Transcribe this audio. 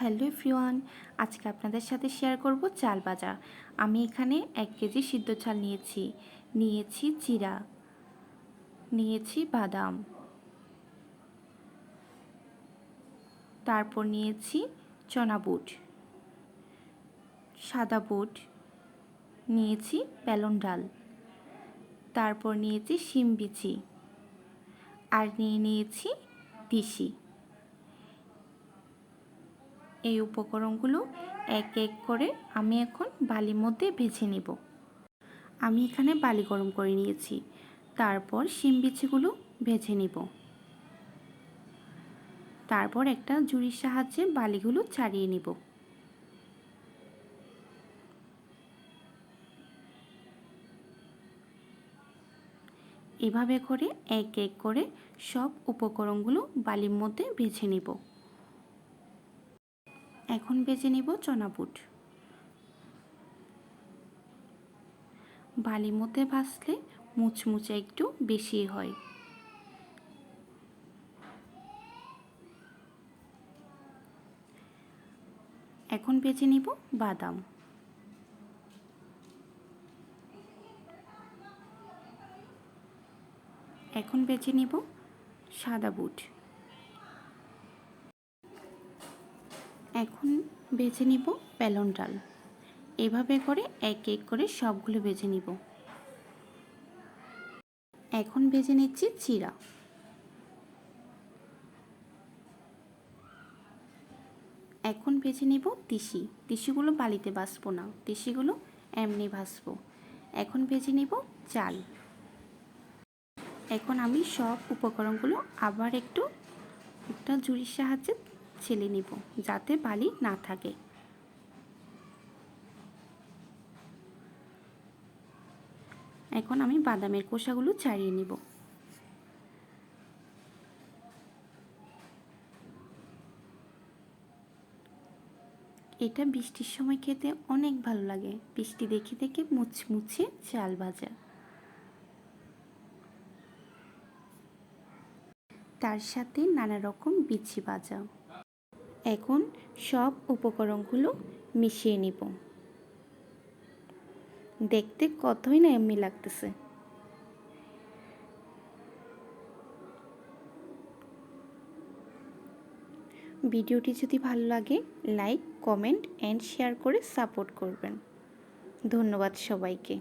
Hello everyone, আজকে আপনাদের সাথে শেয়ার করব চাল ভাজা আমি এখানে এক কেজি সিদ্ধ চাল নিয়েছি। নিয়েছি জিরা। নিয়েছি বাদাম। তারপর নিয়েছি চনা বুট। সাদা বুট। নিয়েছি প্যালন ডাল। তারপর নিয়েছি শিম বিচি। আর নিয়ে নিয়েছি তিসি। এই উপকরণগুলো এক এক করে আমি এখন বালির মধ্যে ভেজে নেব। আমি এখানে বালি গরম করে নিয়েছি। তারপর শিম বিচিগুলো ভেজে নেব। তারপর একটা জুড়ির সাহায্যে বালিগুলো ছাড়িয়ে নেব। এভাবে করে এক এক করে সব উপকরণগুলো বালির মধ্যে ভেজে নেব। এখন বেজে নিব চনা বুট বালির মধ্যে ভাজলে মুচমুচে একটু বেশি হয়। এখন বেজে নিব বাদাম। এখন বেছে নিব সাদা বুট। এখন বেছে নিব প্যালন ডাল। এভাবে করে এক এক করে সবগুলো বেছে নিব। এখন বেছে নিচ্ছি চিরা। এখন বেছে নিব তিসি। তিসিগুলো বালিতে বাসবো না, তিসিগুলো এমনি ভাসবো। এখন বেছে নিব চাল। এখন আমি সব উপকরণগুলো আবার একটু, একটা জুড়ির সাহায্যে ছেলে নিব, যাতে বালি না থাকে। এখন আমি বাদামের কোষাগুলো ছাড়িয়ে নিব। এটা বৃষ্টির সময় খেতে অনেক ভালো লাগে। বৃষ্টি দেখে দেখে মুচমুচে চাল ভাজা। তার সাথে নানা রকম বিচি ভাজা এখন সব উপকরণগুলো মিশিয়ে নিব। দেখতে কতই না এমনি লাগতেছে। ভিডিওটি যদি ভালো লাগে, লাইক, কমেন্ট, অ্যান্ড শেয়ার করে সাপোর্ট করবেন। ধন্যবাদ সবাইকে।